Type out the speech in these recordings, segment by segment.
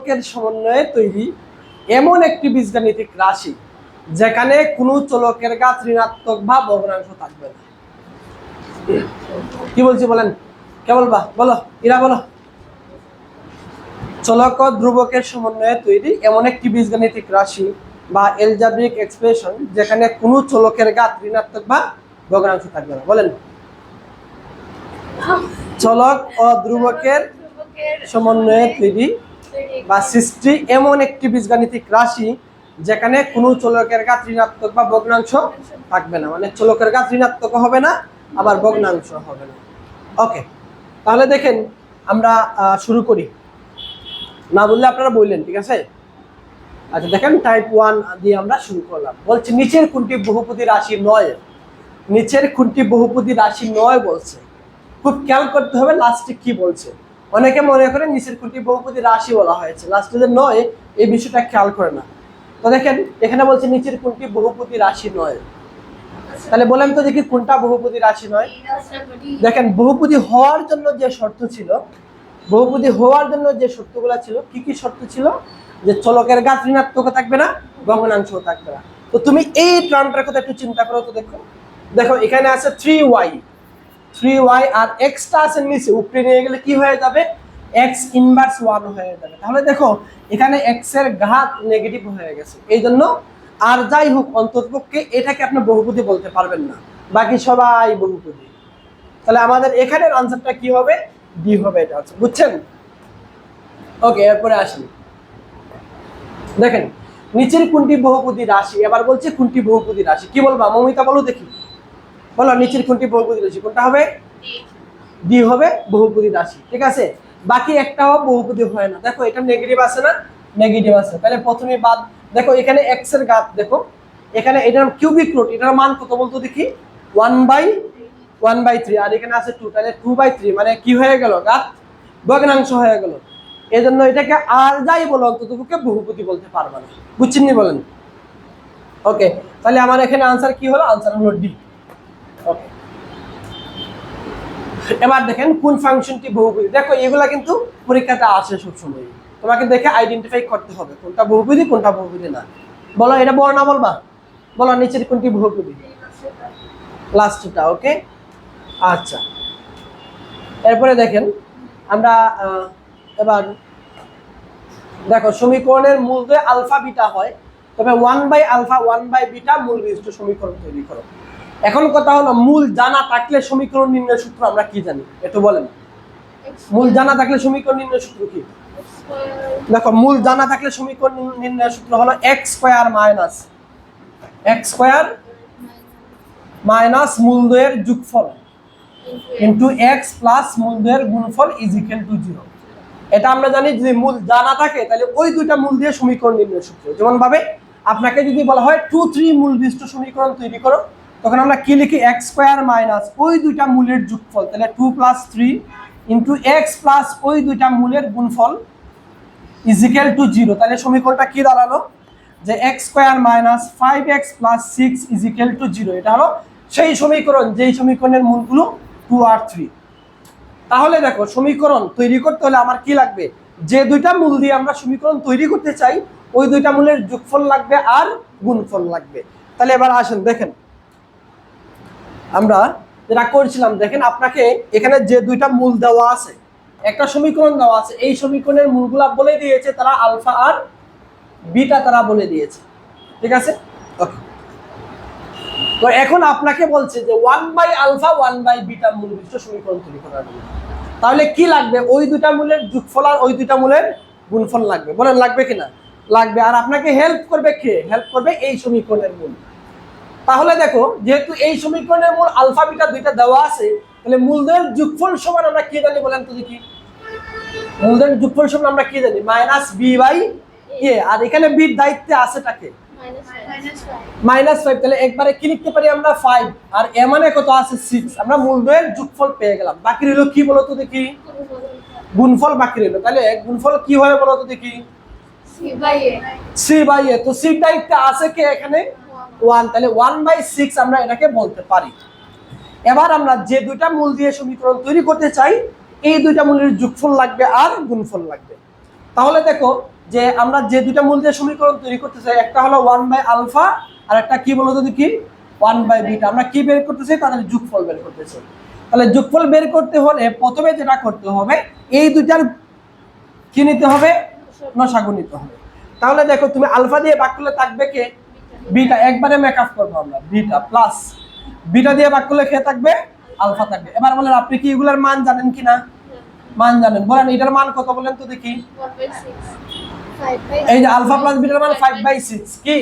চলকের সমন্বয়ে তৈরি এমন একটি বীজগাণিতিক রাশি যেখানে কোনো চলকের গাছ ঋণাত্মক বা ভগ্নাংশ থাকবে না। কি বলছি বলেন? কে বলবা বলো ইরা বলো। চলক ও ধ্রুবকের সমন্বয়ে তৈরি এমন একটি বীজগাণিতিক রাশি বা এলজাব্রিক এক্সপ্রেশন যেখানে কোনো চলকের গাত ঋণাত্মক বা ভগ্নাংশ থাকবে না। বলেন। চলক ও ধ্রুবকের সমন্বয়ে তৈরি বা সৃষ্টি এমন একটি বীজগাণিতিক রাশি যেখানে কোনো চলকের গাত ঋণাত্মক বা ভগ্নাংশ থাকবে না। মানে চলকের গাত ঋণাত্মক হবে না, আবার ভগ্নাংশ হবে না। ওকে, তাহলে দেখেন আমরা শুরু করি। না বললে আপনারা বললেন, ঠিক আছে? আচ্ছা দেখেন টাইপ ওয়ান দিয়ে আমরা শুরু করলাম। বলছে, নিচের কোনটি বহুপতি রাশি নয়? নিচের কোনটি বহুপতি রাশি নয় বলছে। খুব খেয়াল করতে হবে লাস্টে কি বলছে? অনেকে মনে করে নিচের কোনটি বহুপতি রাশি বলা হয়েছে। লাস্টে যে নয়, এই বিষয়টা খেয়াল করে না। তো দেখেন, এখানে বলছে নিচের কোনটি বহুপতি রাশি নয়। তাহলে বললাম তো দেখি কোনটা বহুপতি রাশি নয়। দেখেন বহুপতি হওয়ার জন্য যে শর্ত ছিল বহুপতি হওয়ার জন্য যে শর্তগুলো ছিল, কি কি শর্ত ছিল? যে চলকের গাছ ঋণাত্মক থাকবে না ভগ্নাংশ থাকবে না। তো তুমি এই টার্মটার কথা একটু চিন্তা করো তো দেখো। দেখো, এখানে আছে থ্রি ওয়াই থ্রি ওয়াই আর এক্সটা আছে নিচে, উপরে নিয়ে গেলে কি হয়ে যাবে? এক্স ইনভার্স ওয়ান হয়ে যাবে। তাহলে দেখো, এখানে এক্সের ঘাত নেগেটিভ হয়ে গেছে। এই জন্য আর যাই হোক, অন্ততপক্ষে এটাকে আপনি বহুপদী বলতে পারবেন না। বাকি সবাই বহুপদী। তাহলে আমাদের এখানের আনসারটা কি হবে? ডি হবে এটা হচ্ছে বুঝছেন? ওকে এরপরে আসি। দেখেন, নিচের কোনটি বহুপদী রাশি? এবার বলছে কোনটি বহুপদী রাশি? কি বলবা? মমিতা, বলো দেখি। বলো, নিচের কোনটি বহুপদী রাশি? কোনটা হবে? ডি হবে বহুপদী রাশি, ঠিক আছে? বাকি একটাও বহুপদী হয় না। দেখো, এটা নেগেটিভ আছে না? নেগেটিভ আছে। তাহলে প্রথমে বাদ, দেখো, এখানে এক্সের ঘাত দেখো, এখানে এটার কিউবিক রুট এটার মান কত বলতো দেখি? One by one by three আর এখানে আছে টু তাহলে টু বাই থ্রি মানে কি হয়ে গেল ঘাত ভগ্নাংশ হয়ে গেল। এই জন্য এটাকে আর যাই বলো অন্ততপক্ষে বহুপতি বলতে পারবে না। বুঝছেন বলেন? ওকে তাহলে আমার এখানে আনসার কি হলো? আনসার হলো ডি এবার দেখেন কোন ফাংশনটি বহুপদী? দেখো, এগুলা কিন্তু পরীক্ষাতে আসে সবসময় তোমাকে দেখে আইডেন্টিফাই করতে হবে কোনটা বহুপদী কোনটা বহুপদী না। বলো, এটা না বলবা? বলো, নিচের কোনটি বহুপদী? লাস্টটা ওকে আচ্ছা। এরপরে দেখেন, আমরা এবার দেখো, সমীকরণের মূল যে আলফা বিটা হয়, তবে one by alpha one by beta মূল বিশিষ্ট সমীকরণ তৈরি করো। এখন কথা হলো মূল জানা থাকলে সমীকরণ নির্ণয় সূত্র আমরা কি জানি? একটু বলেন। মূল জানা থাকলে সমীকরণ নির্ণয় সূত্র কি? দেখো মূল জানা থাকলে সমীকরণ নির্ণয় সূত্র হলো x square minus x square minus মূলদয়ের যোগফল ইন্টু এক্স প্লাস মূল মূলদয়ের গুণফল ইজ ইকুয়াল টু জিরো এটা আমরা জানি যদি মূল জানা থাকে তাহলে ওই দুইটা মূল দিয়ে সমীকরণ নির্ণয় সূত্র। যেমন ভাবে আপনাকে যদি বলা হয় টু থ্রি মূল বিশিষ্ট সমীকরণ তৈরি করো। তখন আমরা কি লিখি? এক্স স্কোয়ার মাইনাস ওই দুইটা মূলের যোগফল। তাহলে two plus three into x plus ওই দুইটা মূলের গুণফল ইজিক্যাল টু জিরো তাহলে সমীকরণটা কি দাঁড়াল? যে x square minus five x plus six is equal to zero এটা হলো সেই সমীকরণ, যেই সমীকরণের মূলগুলো টু আর থ্রি তাহলে দেখো, সমীকরণ তৈরি করতে হলে আমার কি লাগবে? যে দুইটা মূল দিয়ে আমরা সমীকরণ তৈরি করতে চাই, ওই দুইটা মূলের যোগফল লাগবে আর গুণফল লাগবে। তাহলে এবার আসেন, দেখেন। আমরা যেটা করছিলাম, দেখেন আপনাকে এখানে যে দুইটা মূল দেওয়া আছে, একটা সমীকরণ দেওয়া আছে, এই সমীকরণের মূলগুলা বলে দিয়েছে তারা আলফা আর বিটা তারা বলে দিয়েছে। ঠিক আছে? ওকে তো এখন আপনাকে বলছে যে one by alpha one by beta মূল বিশিষ্ট সমীকরণ তৈরি করার জন্য। তাহলে কি লাগবে? ওই দুইটা মূলের যোগফল আর ওই দুইটা মূলের গুণফল লাগবে। বলেন, লাগবে কিনা? লাগবে। আর আপনাকে হেল্প করবে কে? হেল্প করবে এই সমীকরণের মূল। তাহলে দেখো যেহেতু এই সমীকরণের মূল আলফা বিটা দুইটা দেওয়া আছে তাহলে মূলদের যোগফল সমান আমরা কি জানি বলেন তো দেখি। মূলদের যোগফল সমান আমরা কি জানি? Minus B by A. আর এখানে বির দায়িত্বে আছেটাকে মাইনাস ফাইভ। তাহলে একবারে কি লিখতে পারি আমরা? ফাইভ। আর এ মানে কত? আছে সিক্স আমরা যোগফল পেয়ে গেলাম। বাকি রইল কি বলো তো দেখি? গুণফল বাকি রইল। তাহলে গুণফল কি হয় বলো তো দেখি? C by A. তো সি দায়িত্বে আছে কে এখানে? ওয়ান তাহলে ওয়ান বাই সিক্স আমরা এটাকে বলতে পারি। এবার আমরা যে দুইটা মূল দিয়ে সমীকরণ তৈরি করতে চাই এই দুইটা মূলের যোগফল লাগবে আর গুণফল লাগবে। তাহলে দেখো যে আমরা যে দুইটা মূল দিয়ে সমীকরণ তৈরি করতে চাই একটা হলো ওয়ান বাই আলফা আর একটা কি বলো যদি কি ওয়ান বাই বিটা আমরা কি বের করতে চাই? তাদের যোগফল বের করতে চাই। তাহলে যোগফল বের করতে হলে প্রথমে যেটা করতে হবে এই দুইটার কি নিতে হবে? নসাগু। নিতে হবে। তাহলে দেখো তুমি আলফা দিয়ে ভাগ করলে থাকবে কে? বিটা একবারে মেকআপ করব আমরা বিটা প্লাস বিটা দিয়ে ভাগ করলে খেয়ে থাকবে আলফা থাকবে। এবার বলেন আপনি কি এগুলার মান জানেন কিনা? মান জানেন। বলেন এটার মান কত বলেন তো দেখি। এই যে আলফা প্লাস বিটার মান ফাইভ বাই সিক্স কি?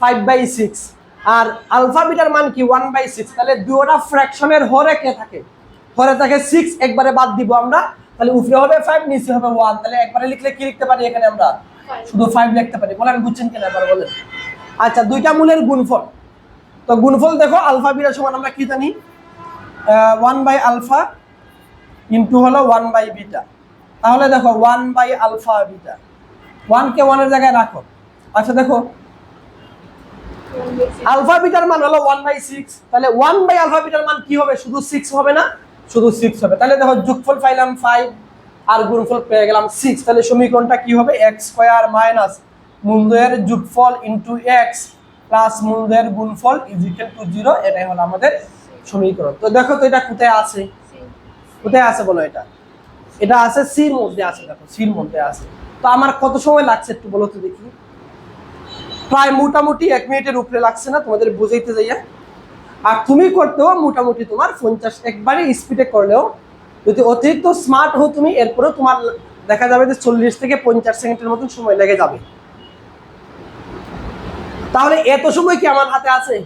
ফাইভ বাই সিক্স আর আলফা বিটার মান কি? ওয়ান বাই সিক্স তাহলে দুটা ফ্র্যাকশনের হরে কে থাকে? হরে থাকে সিক্স একবারে বাদ দিব আমরা। তাহলে উপরে হবে ফাইভ নিচে হবে ওয়ান তাহলে একবারে লিখলে কি লিখতে পারি এখানে আমরা? শুধু ফাইভ লিখতে পারি। বলেন বুঝছেন কিনা? এবার বলেন। আচ্ছা দুইটা মূলের গুণফল। তো গুণফল দেখো, আলফা বিটার সমান আমরা কি জানি? ওয়ান বাই আলফা ইন্টু হলো ওয়ান বাই বিটা তাহলে দেখো ওয়ান বাই আলফা বিটা ওয়ানকে ওয়ানের জায়গায় রাখো। আচ্ছা দেখো। আলফা বিটার মান হলো ওয়ান বাই সিক্স তাহলে ওয়ান বাই আলফা বিটার মান কি হবে? শুধু সিক্স হবে না, শুধু সিক্স হবে। তাহলে দেখো, যুগফল পাইলাম ফাইভ আর গুণফল পেয়ে গেলাম সিক্স তাহলে সমীকরণটা কি হবে? এক্স স্কোয়ার মাইনাস মূলদের যোগফল ইন্টু এক্স প্লাস মূলদের গুণফল ইজ ইকুয়াল টু জিরো এটাই হলো আমাদের সমীকরণ। তো দেখো তো এটা কোথায় আছে? কোথায় আছে বলো এটা? এটা আছে সির মধ্যে আছে, দেখো, সির মধ্যে আছে। তো আমার কত সময় লাগছে একটু বলো তো দেখি। প্রায় মোটামুটি এক মিনিটের উপরে লাগছে না, তোমাদের বুঝাইতে যাইয়া। আর তুমি করতেও মোটামুটি তোমার পঞ্চাশ, একবারে স্পিডে করলেও যদি অতিরিক্ত স্মার্ট হো তুমি, এরপরেও তোমার দেখা যাবে যে চল্লিশ থেকে পঞ্চাশ সেকেন্ডের মতন সময় লেগে যাবে। তাহলে এত সময় কি আমার হাতে আছে?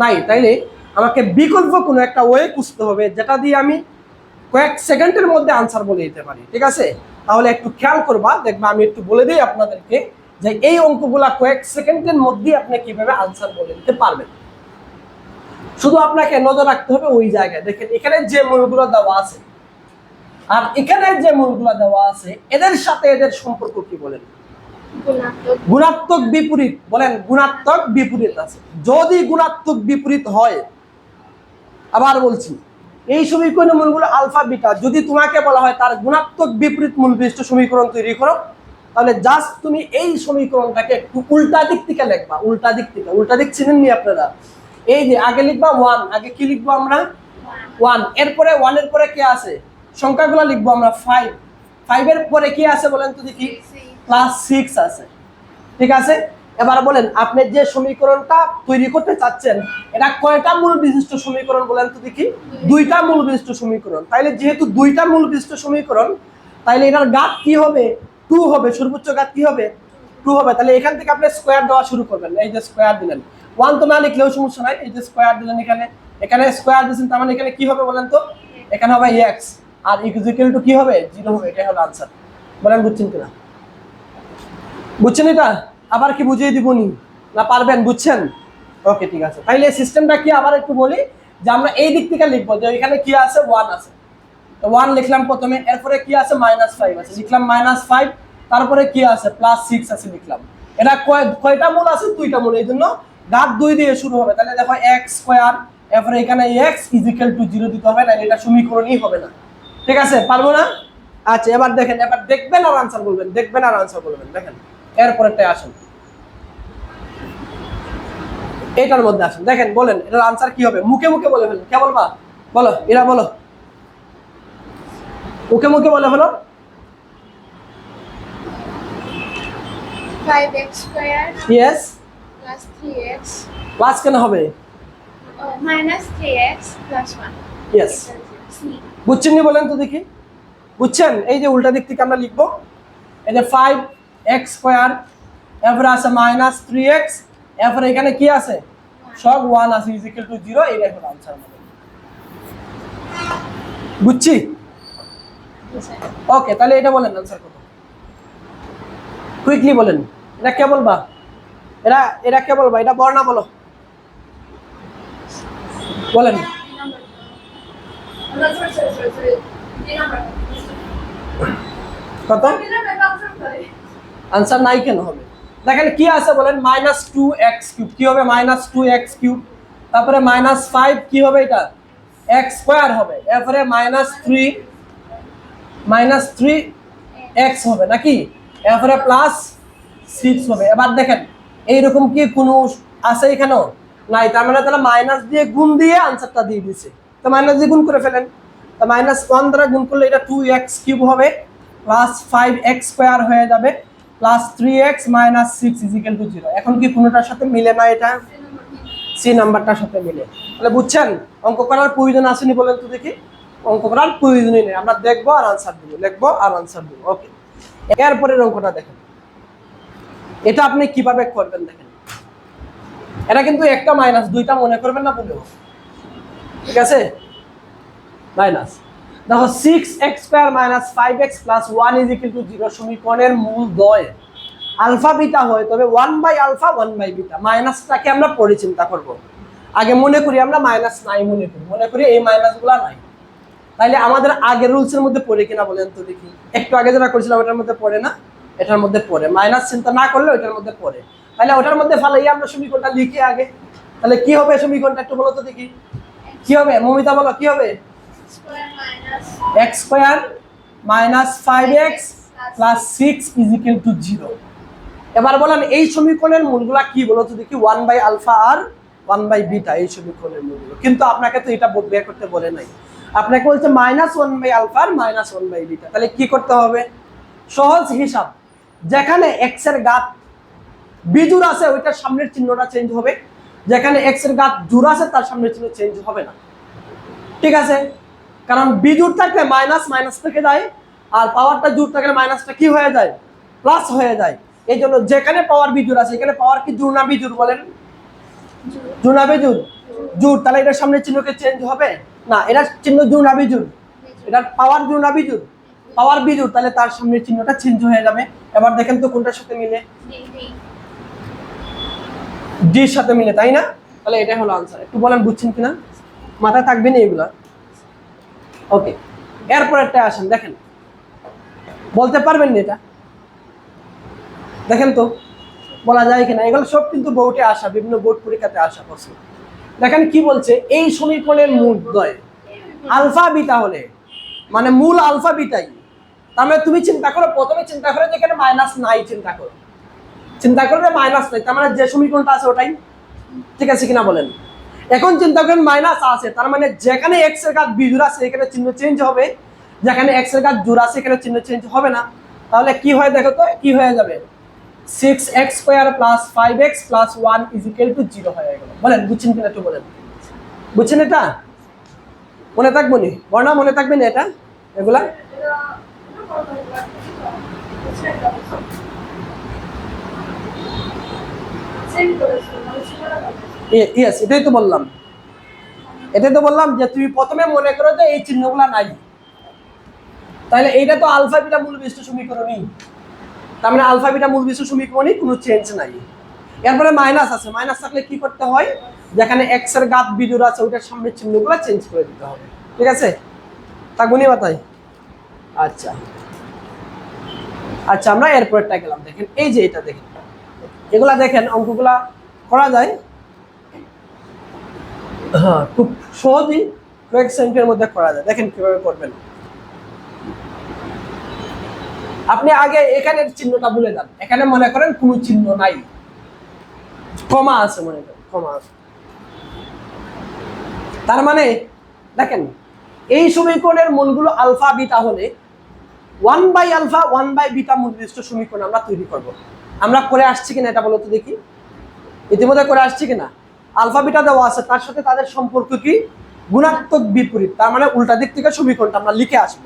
নাই তাইলে আমাকে বিকল্প কোনো একটা ওয়ে খুঁজতে হবে, যেটা দিয়ে আমি কয়েক সেকেন্ডের মধ্যে আনসার বলে দিতে পারি, ঠিক আছে? তাহলে একটু খেয়াল করবা, দেখবা আমি একটু বলে দিই আপনাদেরকে যে এই অঙ্কগুলা কয়েক সেকেন্ডের মধ্যেই আপনি কীভাবে আনসার বলে দিতে পারবেন। শুধু আপনাকে নজর রাখতে হবে ওই জায়গায়। দেখেন, এখানে যে মূলগুলো দেওয়া আছে, আর এখানে যে মূলগুলো দেওয়া আছে, এদের সাথে এদের সম্পর্ক কি বলেন? গুণাত্মক বিপরীত বলেন গুণাত্মক বিপরীত আছে। যদি গুণাত্মক বিপরীত হয় আবার বলছি এই সমীকরণের মূলগুলো আলফা বিটা যদি তোমাকে বলা হয় তার গুণাত্মক বিপরীত মূল বিশিষ্ট সমীকরণ তৈরি করো তাহলে জাস্ট তুমি এই সমীকরণটাকে একটু উল্টা দিক থেকে লিখবা উল্টা দিক থেকে উল্টা দিক চিনেননি আপনারা? এই যে আগে লিখবা ওয়ান আগে কি লিখব আমরা? ওয়ান এরপরে ওয়ানের পরে কে আছে? সংখ্যাগুলো লিখব আমরা ফাইভ ফাইভের পরে কি আছে বলেন তো দেখি? প্লাস সিক্স আছে। ঠিক আছে? এবার বলেন, আপনি যে সমীকরণটা তৈরি করতে চাচ্ছেন, এটা কয়টা মূল বিশিষ্ট সমীকরণ বলেন তো দেখি? দুইটা মূল বিশিষ্ট সমীকরণ। তাইলে যেহেতু দুইটা মূল বিশিষ্ট সমীকরণ, তাইলে এটার গাত কি হবে? টু হবে। সর্বোচ্চ গাত কি হবে? টু হবে। তাহলে এখান থেকে আপনি স্কোয়ার দেওয়া শুরু করবেন। এই যে স্কোয়ার দিলেন। ওয়ান তো না লিখলেও সমস্যা নাই। এই যে স্কোয়ার দিলেন এখানে। এখানে স্কোয়ার দিয়েছেন, তার মানে এখানে কি হবে বলেন তো? এখানে হবে এক্স আর ইকুইজিক্যাল টু কি হবে? জিরো হবে। এটাই হলো আনসার বলেন বুঝছেন কিনা? বুঝছেন এটা? আবার কি বুঝিয়ে দিব নি পারবেন, বুঝছেন? ওকে, ঠিক আছে। তাইলে সিস্টেমটা কি আবার একটু বলি? যে আমরা এই দিক থেকে লিখব, যে এখানে কি আছে? ওয়ান আছে। ওয়ান লিখলাম প্রথমে, এরপরে কি আছে? মাইনাস ফাইভ আছে। লিখলাম মাইনাস ফাইভ তারপরে কি আছে? প্লাস সিক্স আছে লিখলাম। এটা কয়, কয়টা মূল আছে? দুইটা মূল। এই জন্য গাত দুই দিয়ে শুরু হবে। তাহলে দেখো এক্স স্কোয়ার এরপরে এখানে এক্স ইজিক্যাল টু জিরো দিতে হবে না এটা সমীকরণই হবে না। ঠিক আছে? পারব না? আচ্ছা এবার দেখেন, এবার দেখবেন আর আনসার বলবেন, দেখবেন আর আনসার বলবেন। দেখেন। এরপরেরটাই আসেন। এটার মধ্যে আসেন। দেখেন বলেন এটার আনসার কি হবে? মুখে মুখে বলে ফেলেন। কে বলবা? বলো এরা বলো। মুখে মুখে বলে ফেলো। 5x yes plus 3x plus কেন হবে? Oh, minus 3x plus 1. Yes বুঝছেন নি বলেন তো দেখি। বুঝছেন? এই যে উল্টা দিক থেকে আমরা লিখব। এই যে ফাইভ এক্স স্কোয়ার এরপরে আছে মাইনাস থ্রি এক্স এরপরে এখানে কি আছে সব ওয়ান আছে ইজিক্যাল টু জিরো এটাই হলো আনসার বুঝছি ওকে তাহলে এটা বলেন আনসার কত কুইকলি বলেন এটা কে বলবা এরা এরা কে বলবা এটা বর্ণা বলো বলেন কত আনসার নাই কেন হবে? দেখেন কি আছে বলেন মাইনাস টু এক্স কিউব কি হবে মাইনাস টু এক্স কিউব তারপরে মাইনাস ফাইভ কি হবে এটা? এক্স স্কোয়ার হবে। এরপরে minus three minus three x হবে নাকি? এরপরে প্লাস সিক্স হবে। এবার দেখেন, এইরকম কি কোনো আছে এখানেও নাই। তার মানে তাহলে মাইনাস দিয়ে গুণ দিয়ে আনসারটা দিয়ে দিছে তো মাইনাস দিয়ে গুণ করে ফেলেন। তো মাইনাস ওয়ান দ্বারা গুণ করলে এটা টু এক্স কিউব হবে প্লাস ফাইভ এক্স স্কোয়ার হয়ে যাবে। Plus three x minus six is equal to zero এখন কি কোনোটার সাথে মিলে না এটা? সি নাম্বারটার সাথে মিলে। তাহলে বুঝছেন? অঙ্ক করার প্রয়োজন আসেনি বলেন তো দেখি। অঙ্ক করার প্রয়োজনই নেই। আমরা দেখব আর আনসার দিব। লিখব আর আনসার দিব। ওকে এরপরের অঙ্কটা দেখেন। এটা আপনি কীভাবে করবেন দেখেন। এটা কিন্তু একটা মাইনাস দুইটা মনে করবেন না বলেও। ঠিক আছে? মাইনাস দেখো six x square minus five x plus one is equal to zero সমীকরণের মূল দয় আলফা বিটা হয়, তবে one by alpha one by beta মাইনাসটাকে আমরা পরে চিন্তা করব। আগে মনে করি আমরা মাইনাস নাই মনে করি। মনে করি এই মাইনাসগুলো নাই। তাহলে আমাদের আগের রুলসের মধ্যে পড়ে কিনা বলেন তো দেখি। একটু আগে যেটা করেছিলাম, ওটার মধ্যে পড়ে না? এটার মধ্যে পড়ে। মাইনাস চিন্তা না করলে ওটার মধ্যে পড়ে। তাহলে ওটার মধ্যে ফালাই আমরা সমীকরণটা লিখি আগে। তাহলে কি হবে সমীকরণটা একটু বলো তো দেখি। কি হবে? মমিতা বলো, কি হবে? X square minus five x plus six to zero এবার বলেন, এই সমীকরণের মূলগুলা কি বলো তো দেখি ওয়ান বাই আলফা আর ওয়ান বাই বিটা এই সমীকরণের মূলগুলো। কিন্তু আপনাকে তো এটা করতে বলে নাই। আপনাকে বলছে মাইনাস ওয়ান বাই আলফা আর মাইনাস ওয়ান বাই বিটা তাহলে কি করতে হবে? সহজ হিসাব। যেখানে এক্সের গাত বিজুর আছে, ওইটার সামনের চিহ্নটা চেঞ্জ হবে। যেখানে এক্সের গাত জোর আছে, তার সামনের চিহ্ন চেঞ্জ হবে না। ঠিক আছে? কারণ বিজুর থাকলে মাইনাস মাইনাস থেকে যায়, আর পাওয়ারটা জুট থাকলে মাইনাসটা কি হয়ে যায়? প্লাস হয়ে যায়। এই জন্য যেখানে পাওয়ার বিজুর আছে, এখানে পাওয়ার কি জোর না বিজুর বলেন? জোর না বিজুর জোর তাহলে এটার সামনের চিহ্নকে চেঞ্জ হবে? না, এটার চিহ্ন জোর না বিজুর এটার পাওয়ার জোর না বিজুর পাওয়ার বিজুর তাহলে তার সামনের চিহ্নটা চেঞ্জ হয়ে যাবে। এবার দেখেন তো কোনটার সাথে মিলে. ডির সাথে মিলে, তাই না? তাহলে এটাই হলো আনসার একটু বলেন, বুঝছেন কিনা? মাথায় থাকবে না এগুলা? ওকে এরপর একটা আসেন, দেখেন। বলতে পারবেন না এটা? দেখেন তো, বলা যায় কিনা? এগুলো সব কিন্তু বোর্ডে আসা, বিভিন্ন বোর্ড পরীক্ষাতে আসা প্রশ্ন দেখেন কি বলছে? এই সমীকরণের দ্বয় আলফা বিটা হলে মানে মূল আলফা বিটাই তার মানে তুমি চিন্তা করো, প্রথমে চিন্তা করো যেখানে মাইনাস নাই, চিন্তা করো। চিন্তা করলে মাইনাস নাই, তার মানে যে সমীকরণটা আছে ওটাই। ঠিক আছে কিনা বলেন? এখন চিন্তা করেন মাইনাস আছে, তার মানে যেখানে এক্সের কাজ বিজুর আছে এখানে চিহ্ন চেঞ্জ হবে। যেখানে এক্সের কাজ আছে এখানে চিহ্ন চেঞ্জ হবে না। তাহলে কি হয় দেখো তো, কি হয়ে যাবে? Six x square plus five x plus one is equal to zero হয়ে গেল। বলেন, বুঝছেন কিনা একটু বলেন। বুঝছেন এটা? মনে থাকব নি? বর্ণা, মনে থাকবে না এটা? এগুলা? ইয়েস এটাই তো বললাম। এটাই তো বললাম যে তুমি প্রথমে মনে করো যে এই চিহ্নগুলো নাই। তাহলে এইটা তো আলফা বিটা মূল বিশিষ্ট সমীকরণই। তার মানে আলফা বিটা মূল বিশিষ্ট সমীকরণই কোনো চেঞ্জ নাই। এরপরে মাইনাস আছে। মাইনাস থাকলে কি করতে হয়? যেখানে এক্সের গাত বিজুর আছে, ওইটার সামনের চিহ্নগুলো চেঞ্জ করে দিতে হবে। ঠিক আছে? তা গুনি বাতাই আচ্ছা। আচ্ছা আমরা এরপরটা গেলাম। দেখেন, এই যে এটা দেখেন। এগুলা দেখেন, অঙ্কগুলা করা যায়। হ্যাঁ খুব সহজেই কয়েক সেকেন্ডের মধ্যে করা যায়। দেখেন কীভাবে করবেন। আপনি আগে এখানের চিহ্নটা ভুলে যান। এখানে মনে করেন কোনো চিহ্ন নাই। কমা আছে মনে করেন, কমা আছে। তার মানে দেখেন, এই সমীকরণের মূলগুলো আলফা, বিটা হলে one by alpha, one by beta নির্দিষ্ট সমীকরণ আমরা তৈরি করব। আমরা করে আসছি কিনা এটা বলতো দেখি। ইতিমধ্যে করে আসছি কিনা? আলফা বিটা দেওয়া আছে তার সাথে তাদের সম্পর্ক কি? গুণাত্মক বিপরীত তার মানে উল্টা দিক থেকে সমীকরণটা আমরা লিখে আসব।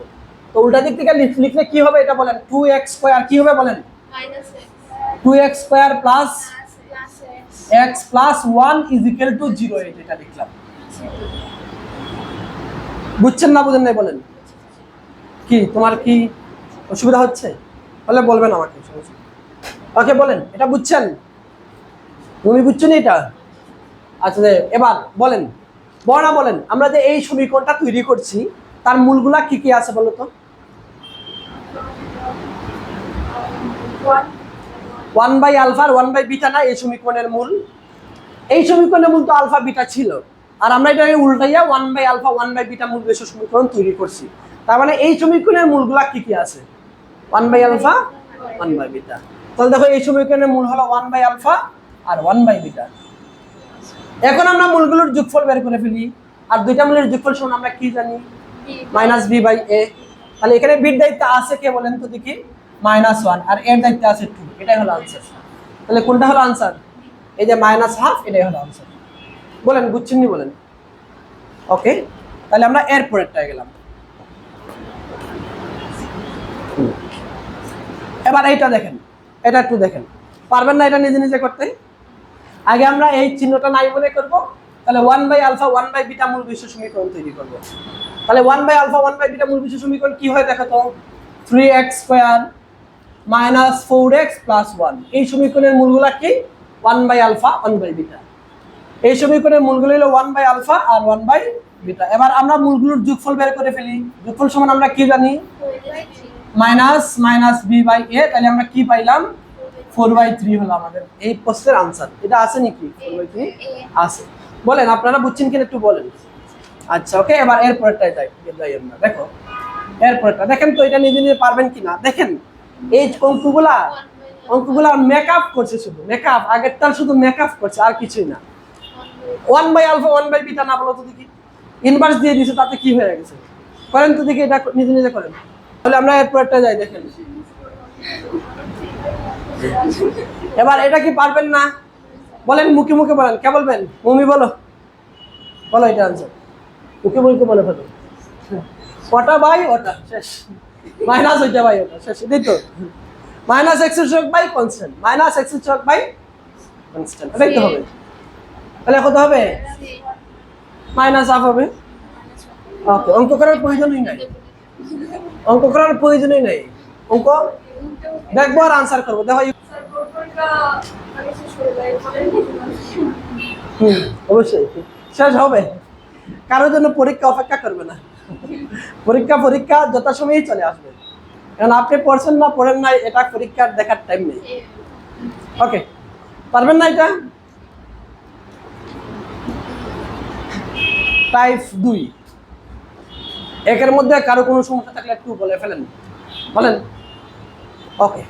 তো উল্টা দিক থেকে লিখ- লিখলে কি হবে এটা বলেন? টু এক্স স্কোয়ার কি হবে বলেন? X. Two x square plus x plus one is equal to zero এটা লিখলাম। বুঝছেন না বুঝেন নাই বলেন? কি তোমার কি অসুবিধা হচ্ছে? বলে বলবেন আমাকে ওকে বলেন এটা বুঝছেন? তুমি বুঝছ না এটা? আচ্ছা এবার বলেন, বর্ণা বলেন, আমরা যে এই সমীকরণটা তৈরি করছি, তার মূলগুলা কি কি আছে বলো তো? One by alpha one by beta না, এই সমীকরণের মূল? এই সমীকরণের মূল তো আলফা বিটা ছিল। আর আমরা এটা উল্টাইয়া one by alpha one by beta মূল বেশ সমীকরণ তৈরি করছি। তার মানে এই সমীকরণের মূলগুলা কি কি আছে? One by alpha one by beta তাহলে দেখো এই সমীকরণের মূল হলো ওয়ান বাই আলফা আর ওয়ান বাই বিটা এখন আমরা মূলগুলোর যোগফল বের করে ফেলি। আর দুইটা মূলের যোগফল সমান আমরা কি জানি? Minus B by A. তাহলে এখানে বির দায়িত্ব আছে কে বলেন তো দেখি? Minus one. আর এর দায়িত্ব আছে টু। এটাই হলো আনসার তাহলে কোনটা হলো আনসার এই যে মাইনাস হাফ, এটাই হলো আনসার বলেন বুঝছেন নি বলেন? ওকে, তাহলে আমরা এর পরেরটায় গেলাম। এবার এইটা দেখেন। এটা একটু দেখেন। পারবেন না এটা নিজে নিজে করতে? আগে আমরা এই চিহ্নটা নাই বলে করব তাহলে one by alpha one by beta মূল বিশ্ব সমীকরণ তৈরি করব। তাহলে one by alpha one by beta মূল বিশ্ব সমীকরণ কি হয় দেখো তো? Three x square minus four x plus one এই সমীকরণের মূলগুলা কি? One by alpha one by beta এই সমীকরণের মূলগুলো হলো ওয়ান বাই আলফা আর ওয়ান বাই বিটা এবার আমরা মূলগুলোর যোগফল বের করে ফেলি। যোগফল সমান আমরা কি জানি? Minus minus B by A তাহলে আমরা কি পাইলাম? ফোর বাই থ্রি হলো আমাদের। এই প্রশ্নের আনসার এটা আছে নাকি? ফোর বাই থ্রি আছে। বলেন, আপনারা বুঝছেন কিনা একটু বলেন। আচ্ছা ওকে এবার এর পরেরটাই যাই যাই আমরা। দেখো এর পরেরটা দেখেন তো, এটা নিজে নিজে পারবেন কিনা? দেখেন, এই অঙ্কগুলা অঙ্কগুলা মেকআপ করছে শুধু। মেকআপ আগেরটার শুধু মেকআপ করছে, আর কিছুই না। One by alpha one by beta না বলো তো দেখি। ইনভার্স দিয়ে দিছে তাতে কি হয়ে গেছে? করেন তো দেখি, এটা নিজে নিজে করেন। তাহলে আমরা এর পরেরটা যাই, দেখেন। এবার এটা কি পারবেন না? বলেন, মুখে মুখে বলেন। কে বলবেন? মমি বলো। বলো এটা আনসার মুখে মুখে বলে ফেলো। ওটা বাই ওটা। শেষ। মাইনাস ওইটা বাই ওটা। শেষ। এটাই তো। মাইনাস এক্সের চক বাই কনস্ট্যান্ট মাইনাস এক্সের চক বাই কনস্ট্যান্ট এটাই হবে। তাহলে কত হবে? মাইনাস হাফ হবে। অঙ্ক করার প্রয়োজনই নাই। অঙ্ক করার প্রয়োজনই নাই। অঙ্ক দেখব আর আনসার করব। দেখো অবশ্যই। শেষ হবে। কারোর জন্য পরীক্ষা অপেক্ষা করবে না। পরীক্ষা পরীক্ষা যথাসময়েই চলে আসবে। কারণ আপনি পড়ছেন না, পড়েন নাই, এটা পরীক্ষার দেখার টাইম নেই। ওকে পারবেন না এটা? টাইপ দুই। একের মধ্যে কারও কোনো সমস্যা থাকলে একটু বলে ফেলেন। বলেন। ওকে